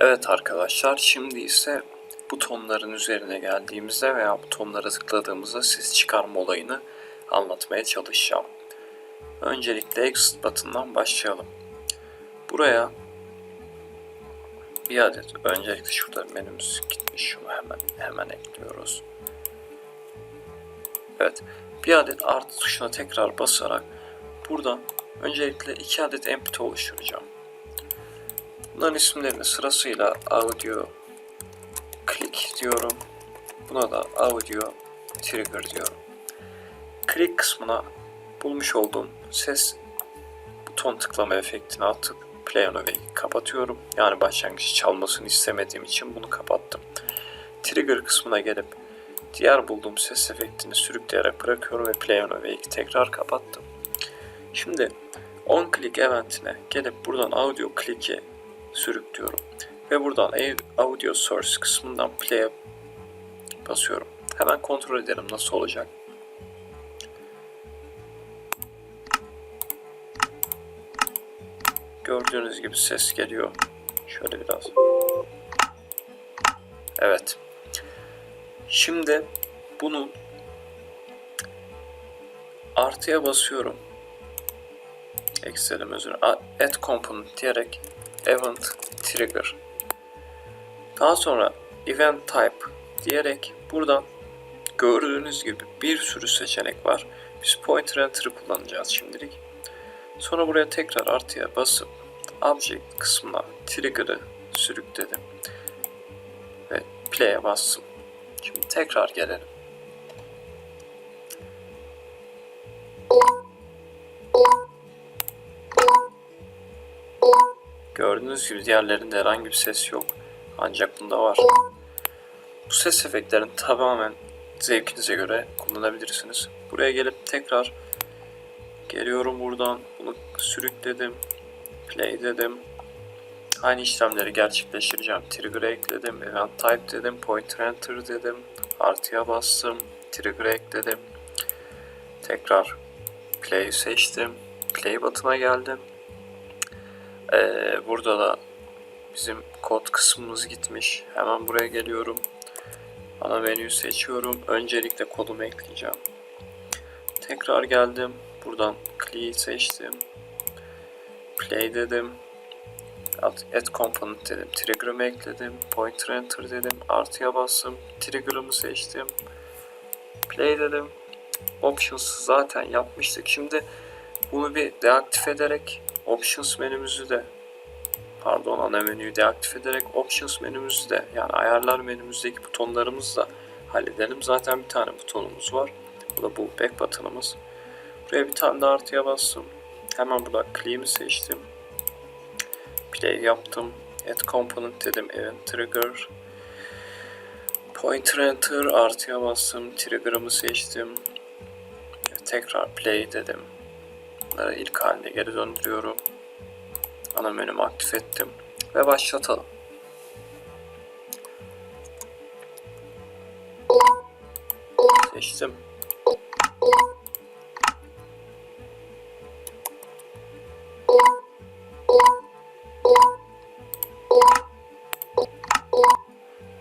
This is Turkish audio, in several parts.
Evet arkadaşlar şimdi ise butonların üzerine geldiğimizde veya butonlara tıkladığımızda ses çıkarma olayını anlatmaya çalışacağım. Öncelikle Exit button'dan başlayalım. Buraya bir adet öncelikle şurada menümüz gitmiş şunu hemen hemen ekliyoruz. Evet bir adet artı tuşuna tekrar basarak buradan öncelikle iki adet empty oluşturacağım. Bunların isimlerini sırasıyla audio click diyorum. Buna da audio trigger diyorum. Click kısmına bulmuş olduğum ses buton tıklama efektini atıp play on away'i kapatıyorum. Yani başlangıç çalmasını istemediğim için bunu kapattım. Trigger kısmına gelip diğer bulduğum ses efektini sürükleyerek bırakıyorum ve play on away'i tekrar kapattım. Şimdi on click eventine gelip buradan audio click'i sürüklüyorum. Ve buradan audio source kısmından play'e basıyorum. Hemen kontrol edelim nasıl olacak. Gördüğünüz gibi ses geliyor. Şöyle biraz. Evet. Şimdi bunun artıya basıyorum. Excel'im özür Add component diyerek event trigger. Daha sonra event type diyerek buradan gördüğünüz gibi bir sürü seçenek var. Biz pointer enter'ı kullanacağız şimdilik. Sonra buraya tekrar artıya basıp object kısmına trigger'ı sürükledim. Ve play'e bastım. Şimdi tekrar gelelim. Gördüğünüz gibi diğerlerinde herhangi bir ses yok. Ancak bunda var. Bu ses efektlerini tamamen zevkinize göre kullanabilirsiniz. Buraya gelip tekrar geliyorum buradan. Bunu sürükledim. Play dedim. Aynı işlemleri gerçekleştireceğim. Trigger ekledim. Event type dedim. Pointer enter dedim. Artıya bastım. Trigger ekledim. Tekrar play seçtim. Play button'a geldim. Ee, burada da bizim kod kısmımız gitmiş. Hemen buraya geliyorum. Ana menüyü seçiyorum. Öncelikle kodumu ekleyeceğim. Tekrar geldim. Buradan clear seçtim. Play dedim. Add component dedim. Trigger'ımı ekledim. Pointer enter dedim. Artıya bastım. Trigger'ımı seçtim. Play dedim. Options zaten yapmıştık. Şimdi bunu bir deaktif ederek Options menümüzü de pardon ana menüyü deaktif ederek Options menümüzü de yani ayarlar menümüzdeki butonlarımızı da halledelim. Zaten bir tane butonumuz var. Bu da bu back buttonımız. Buraya bir tane de artıya bastım. Hemen burada clean'i seçtim. Play yaptım. Add component dedim. Event trigger. Pointer enter artıya bastım. Trigger'ımı seçtim. Tekrar play dedim. Bunları ilk haline geri döndürüyorum. Ana menümü aktif ettim. Ve başlatalım. Seçtim.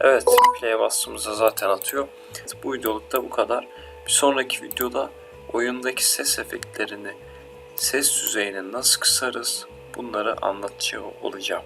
Evet, play bastığımızda zaten atıyor. Bu videolukta bu kadar. Bir sonraki videoda oyundaki ses efektlerini ses düzeyini nasıl kısarız bunları anlatacağım olacağım.